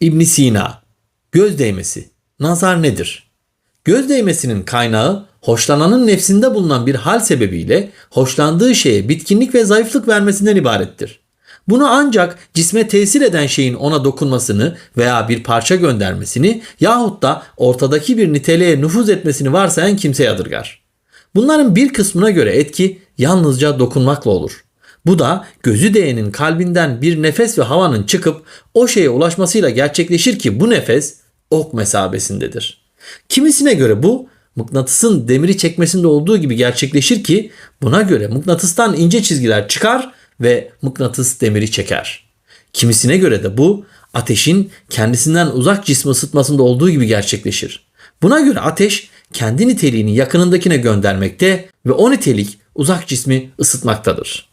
İbn Sina Göz değmesi. Nazar nedir? Göz değmesinin kaynağı hoşlananın nefsinde bulunan bir hal sebebiyle hoşlandığı şeye bitkinlik ve zayıflık vermesinden ibarettir. Bunu ancak cisme tesir eden şeyin ona dokunmasını veya bir parça göndermesini yahut da ortadaki bir niteliğe nüfuz etmesini varsayan kimse yadırgar. Bunların bir kısmına göre etki yalnızca dokunmakla olur. Bu da gözü değenin kalbinden bir nefes ve havanın çıkıp o şeye ulaşmasıyla gerçekleşir ki bu nefes ok mesabesindedir. Kimisine göre bu mıknatısın demiri çekmesinde olduğu gibi gerçekleşir ki buna göre mıknatıstan ince çizgiler çıkar ve mıknatıs demiri çeker. Kimisine göre de bu ateşin kendisinden uzak cismi ısıtmasında olduğu gibi gerçekleşir. Buna göre ateş kendi niteliğini yakınındakine göndermekte ve o nitelik uzak cismi ısıtmaktadır.